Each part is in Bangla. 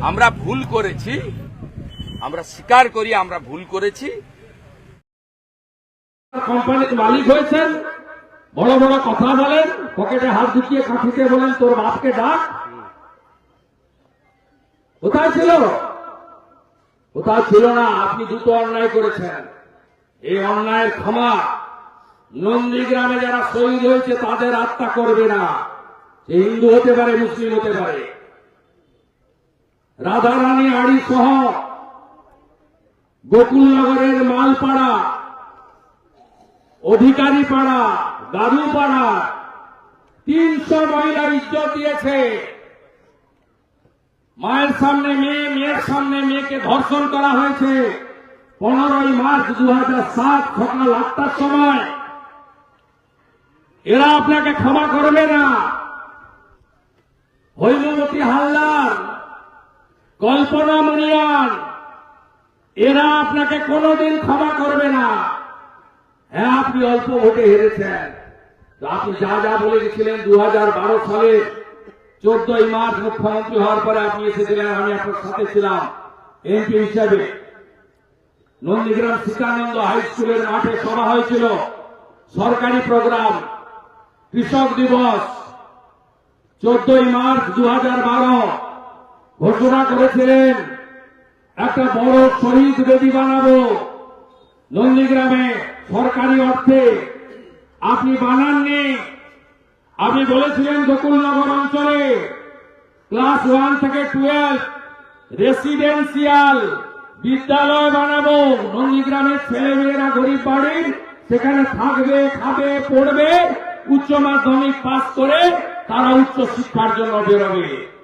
আমরা ভুল করেছি, আমরা স্বীকার করি, আমরা ভুল করেছি। কোম্পানির মালিক হয়েছেন, বড় বড় কথা বলেন, পকেটে হাত ঢুকিয়ে কাঠিতে বলেন, তোর বাপকে ডাক। কোথায় ছিল? কোথায় ছিল না? আপনি দুটো অন্যায় করেছেন। এই অন্যায়ের ক্ষমা নন্দীগ্রামে যারা শহীদ হয়েছে, তাদের আত্মা করবে না। হিন্দু হতে পারে, মুসলিম হতে পারে। রাধারানী আড়ি সহ গোকুলনগরের মালপাড়া অধিকারী পাড়া দাদু পাড়া তিনশো মহিলার ইজ্জত দিয়েছে। মায়ের সামনে মেয়ে, মেয়ের সামনে মেয়েকে ধর্ষণ করা হয়েছে। পনেরোই মার্চ দু হাজার সাত সকাল আটটার সময়। এরা আপনাকে ক্ষমা করবে না। হৈমবতী হালদার কল্পনা মনিয়ান এরা আপনাকে কোনোদিন ক্ষমা করবে না। হ্যাঁ আপনি অল্প ভোটে হেরেছেন। আপনি যা যা বলে গেছিলেন দু সালে, চোদ্দই মার্চ মুখ্যমন্ত্রী হওয়ার পরে আপনি এসেছিলেন, আমি আপনার সাথে ছিলাম, এমপি হিসাবে। নন্দীগ্রাম সীতানন্দ হাই স্কুলের মাঠে সভা হয়েছিল। সরকারি প্রোগ্রাম, কৃষক দিবস, চোদ্দই মার্চ দু হাজার বারো। ঘোষণা করেছিলেন, একটা বড় শহীদ বেদি বানাবো। নন্দীগ্রামে সরকারি অর্থে। আপনি বানাননি। আপনি বলেছিলেন গোকুলনগর অঞ্চলে ক্লাস ওয়ান থেকে টুয়েলভ রেসিডেন্সিয়াল বিদ্যালয় বানাবো। নন্দীগ্রামের ছেলে মেয়েরা গরিব বাড়ির, সেখানে থাকবে, খাবে, পড়বে, উচ্চ মাধ্যমিক পাস করে তারা উচ্চ শিক্ষার জন্য বেরোবে।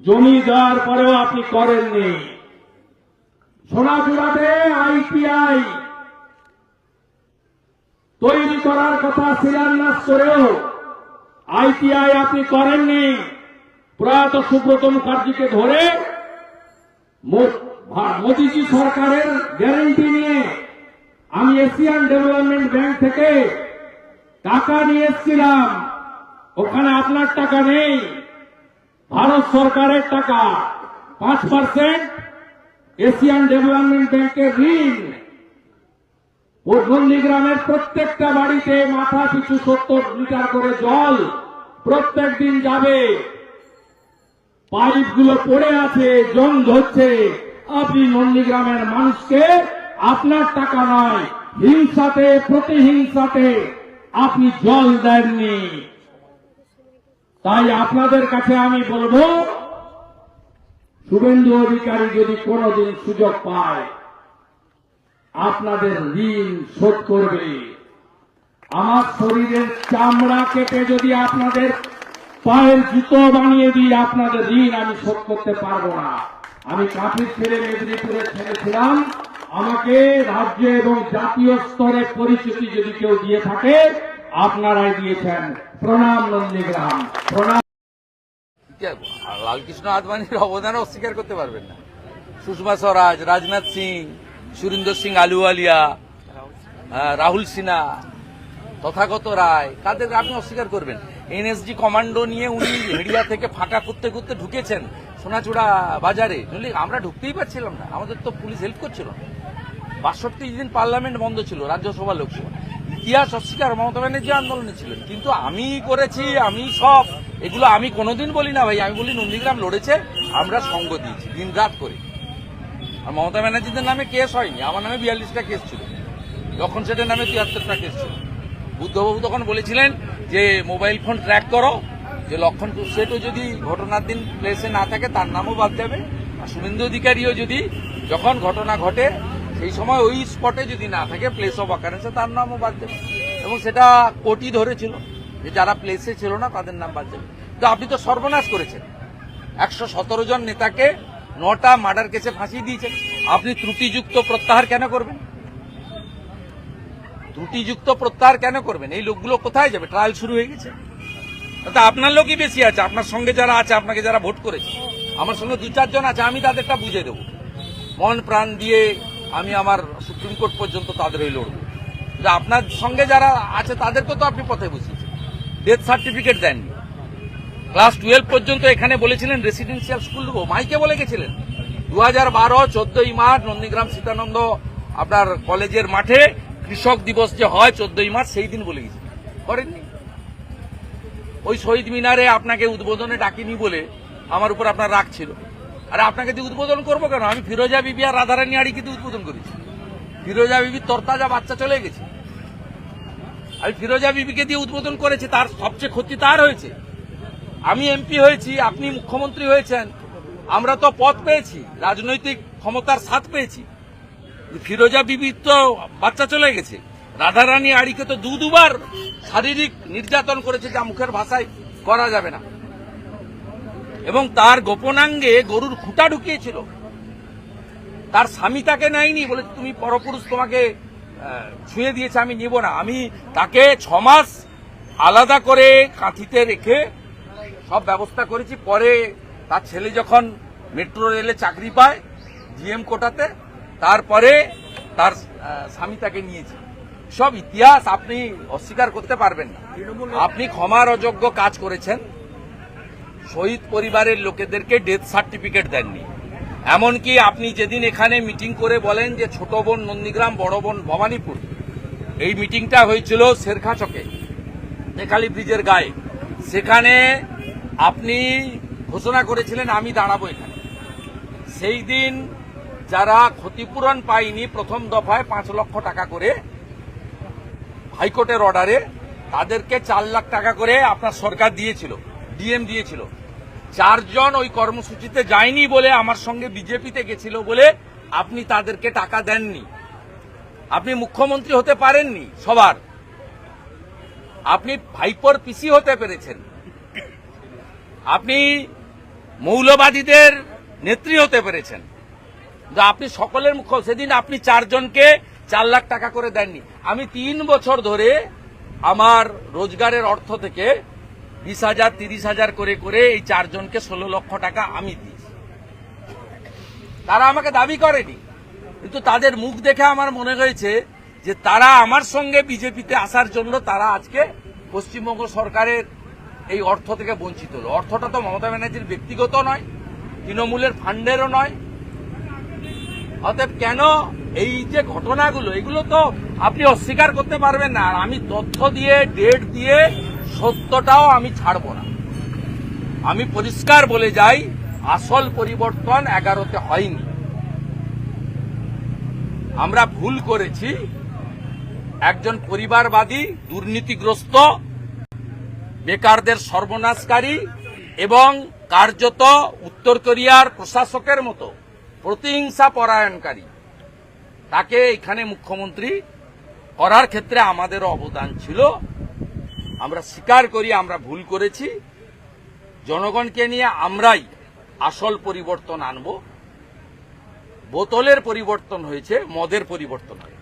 জমি দেওয়ার পরেও আপনি করেননি। সোনাচূড়াতে আইটিআই তৈরি করার কথা শিলান্যাস করেও আইটিআই আপনি করেননি। প্রয়াত সুব্রত মুখার্জিকে ধরে মোদিজি সরকারের গ্যারেন্টি নিয়ে আমি এশিয়ান ডেভেলপমেন্ট ব্যাংক থেকে টাকা নিয়ে এসেছিলাম। ওখানে আপনার টাকা নেই। ভারত সরকারের টাকা। পাঁচ পার্সেন্ট এশিয়ান ডেভেলপমেন্ট ব্যাংকের ঋণ। ও নন্দীগ্রামের প্রত্যেকটা বাড়িতে মাথা পিছু সত্তর লিটার করে জল প্রত্যেক দিন যাবে। পাইপগুলো পড়ে আছে, জং ধরছে। আপনি নন্দীগ্রামের মানুষকে আপনার টাকা নয়, হিংসাতে, প্রতিহিংসাতে আপনি জল দেননি। তাই আপনাদের কাছে আমি বলব, শুভেন্দু অধিকারী যদি কোনোদিন সুযোগ পায়, আপনাদের ঋণ শোধ করবে। আমার শরীরের চামড়া কেটে যদি আপনাদের পায়ের জুতো বানিয়ে দিই আপনাদের ঋণ আমি শোধ করতে পারব না। আমি কাঠির ছেড়ে মেদিনীপুরে ছেড়েছিলাম আমাকে রাজ্য এবং জাতীয় স্তরে পরিচিতি যদি কেউ দিয়ে থাকে আপনারাই দিয়েছেন প্রণাম নন্দীগ্রাম প্রণাম। লালকৃষ্ণ আদবানির অবদান অস্বীকার করতে পারবেন না। সুষমা স্বরাজ, রাজনাথ সিং, সুরিন্দর সিং আলুওয়ালিয়া রাহুল সিনহা, তথাগত রায় কাদের আপনি অস্বীকার করবেন। এনএসজি কমান্ডো নিয়ে উনি হেডিয়া থেকে ফাঁকা করতে করতে ঢুকেছেন সোনাচূড়া বাজারে। নইলে আমরা ঢুকতেই পারছিলাম না, আমাদের তো পুলিশ হেল্প করছিল বাষট্টি দিন পার্লামেন্ট বন্ধ ছিল, রাজ্যসভা, লোকসভা। ইতিহাস অস্বীকার মমতা ব্যানার্জি আন্দোলনে ছিলেন। কিন্তু আমি করেছি, আমি সব। এগুলো আমি কোনোদিন বলি না ভাই, আমি বলি নন্দীগ্রাম লড়েছে, আমরা সঙ্গ দিয়েছি, দিন রাত করে। আর মমতা ব্যানার্জিদের নামে কেস হয়নি, আমার নামে বিয়াল্লিশটা কেস ছিল। যখন সেটের নামে তিয়াত্তরটা কেস ছিল। বুদ্ধবাবু তখন বলেছিলেন যে, মোবাইল ফোন ট্র্যাক করো, যে লক্ষণ সেটও যদি ঘটনার দিন প্লেসে না থাকে, তার নামও বাদ যাবে। আর শুভেন্দু অধিকারীও যদি যখন ঘটনা ঘটে সেই সময় ওই স্পটে যদি না থাকে প্লেস অফ অকারেন্সে তার নামও বাদ যাবে এবং সেটা কোটি ধরেছিল যে যারা প্লেসে ছিল না, তাদের নাম বাদ যাবে তো আপনি তো সর্বনাশ করেছেন। একশো সতেরো জন নেতাকে নটা মার্ডার কেসে ফাঁসিয়ে দিয়েছেন। আপনি ত্রুটিযুক্ত প্রত্যাহার কেন করবেন? ত্রুটিযুক্ত প্রত্যাহার কেন করবেন? এই লোকগুলো কোথায় যাবে? ট্রায়াল শুরু হয়ে গেছে। তা আপনার লোকই বেশি আছে। আপনার সঙ্গে যারা আছে, আপনাকে যারা ভোট করেছে, আমার সঙ্গে দু চারজন আছে, আমি তাদেরটা বুঝে দেবো। মন প্রাণ দিয়ে আমি আমার সুপ্রিম কোর্ট পর্যন্ত তাদের ওই লড়বো। আপনার সঙ্গে যারা আছে, তাদেরকে তো আপনি পথে বসিয়েছেন। ডেথ সার্টিফিকেট দেননি। ক্লাস টুয়েলভ পর্যন্ত এখানে বলেছিলেন রেসিডেন্সিয়াল স্কুল দেবো। মাইকে বলে গেছিলেন। দু হাজার বারো, চোদ্দই মার্চ, নন্দীগ্রাম, সীতানন্দ, আপনার কলেজের মাঠে কৃষক দিবস যে হয়, চোদ্দই মার্চ, সেই দিন বলে গেছিলেন। করেননি। ওই শহীদ মিনারে আপনাকে উদ্বোধনে ডাকিনি বলে আমার উপর আপনার রাগ ছিল। আরে আপনাকে দিয়ে উদ্বোধন করব কেন? আমি ফিরোজা বিবি আর রাধারানী আড়ি কিন্তু উদ্বোধন করেছি। ফিরোজা বিবির তরতাজা বাচ্চা চলে গেছে। আমি ফিরোজা বিবিকে দিয়ে উদ্বোধন করেছি, তার সবচেয়ে ক্ষতি তার হয়েছে। আমি এমপি হয়েছি, আপনি মুখ্যমন্ত্রী হয়েছেন। আমরা তো পদ পেয়েছি, রাজনৈতিক ক্ষমতার স্বাদ পেয়েছি। ফিরোজা বিবির তো বাচ্চা চলে গেছে। রাধারানী আড়িকে তো দু দুবার শারীরিক নির্যাতন করেছে যা মুখের ভাষায় করা যাবে না। এবং তার গোপনাঙ্গে গরুর খুঁটা ঢুকিয়েছিল। তার স্বামী তাকে নেয়নি বলে তুমি পরপুরুষ তোমাকে ছুঁয়ে দিয়েছে, আমি নিব না। আমি তাকে ছ মাস আলাদা করে কাঁথিতে রেখে সব ব্যবস্থা করেছি। পরে তার ছেলে যখন মেট্রো রেলে চাকরি পায় জিএম কোটাতে, তারপরে তার স্বামী তাকে নিয়েছে। সব ইতিহাস আপনি অস্বীকার করতে পারবেন না। আপনি ক্ষমার অযোগ্য কাজ করেছেন। শহীদ পরিবারের লোকেদেরকে ডেথ সার্টিফিকেট দেননি। এমনকি আপনি যেদিন এখানে মিটিং করে বলেন যে ছোট বোন নন্দীগ্রাম, বড় বোন ভবানীপুর, এই মিটিংটা হয়েছিল শেরখা চকে নেকালি ব্রিজের গায়ে। সেখানে আপনি ঘোষণা করেছিলেন, আমি দাঁড়াবো এখানে। সেই দিন যারা ক্ষতিপূরণ পায়নি প্রথম দফায় পাঁচ লক্ষ টাকা করে হাইকোর্টের অর্ডারে তাদেরকে চার লাখ টাকা করে আপনার সরকার দিয়েছিল। ডিএম দিয়েছিল। চারজন ওই কর্মসূচিতে যায়নি বলে আমার সঙ্গে বিজেপিতে গেছিল বলে আপনি তাদেরকে টাকা দেননি। আপনি মুখ্যমন্ত্রী হতে পারেননি সবার। আপনি ভাইপোর পিসি হতে পেরেছেন। আপনি মৌলবাদীদের নেত্রী হতে পেরেছেন। আপনি সকলের মুখ্য সেদিন আপনি চারজনকে চার লাখ টাকা করে দেননি। আমি তিন বছর ধরে আমার রোজগারের অর্থ থেকে বিশ হাজার, তিরিশ হাজার করে করে এই চারজনকে ষোলো লক্ষ টাকা আমি দিয়েছি। তারা আমাকে দাবি করেনি। কিন্তু তাদের মুখ দেখে আমার মনে হয়েছে যে তারা আমার সঙ্গে বিজেপিতে আসার জন্য তারা আজকে পশ্চিমবঙ্গ সরকারের এই অর্থ থেকে বঞ্চিত হলো। অর্থটা তো মমতা ব্যানার্জির ব্যক্তিগত নয়, তৃণমূলের ফান্ডেরও নয়। অতএব কেন এই যে ঘটনাগুলো, এগুলো তো আপনি অস্বীকার করতে পারবেন না। আর আমি তথ্য দিয়ে ডেট দিয়ে সত্যটাও আমি ছাড়বো না। আমি পরিষ্কার বলে যাই, আসল পরিবর্তন এগারোতে হয়নি। আমরা ভুল করেছি। একজন পরিবারবাদী, দুর্নীতিগ্রস্ত, বেকারদের সর্বনাশকারী এবং কার্যত উত্তর কোরিয়ার প্রশাসকের মতো প্রতিহিংসা পরায়ণকারী। তাকে এখানে মুখ্যমন্ত্রী করার ক্ষেত্রে আমাদেরও অবদান ছিল। আমরা স্বীকার করি, আমরা ভুল করেছি। জনগণকে নিয়ে আমরাই আসল পরিবর্তন আনব। বোতলের পরিবর্তন হয়েছে, মদের পরিবর্তন হয়েছে।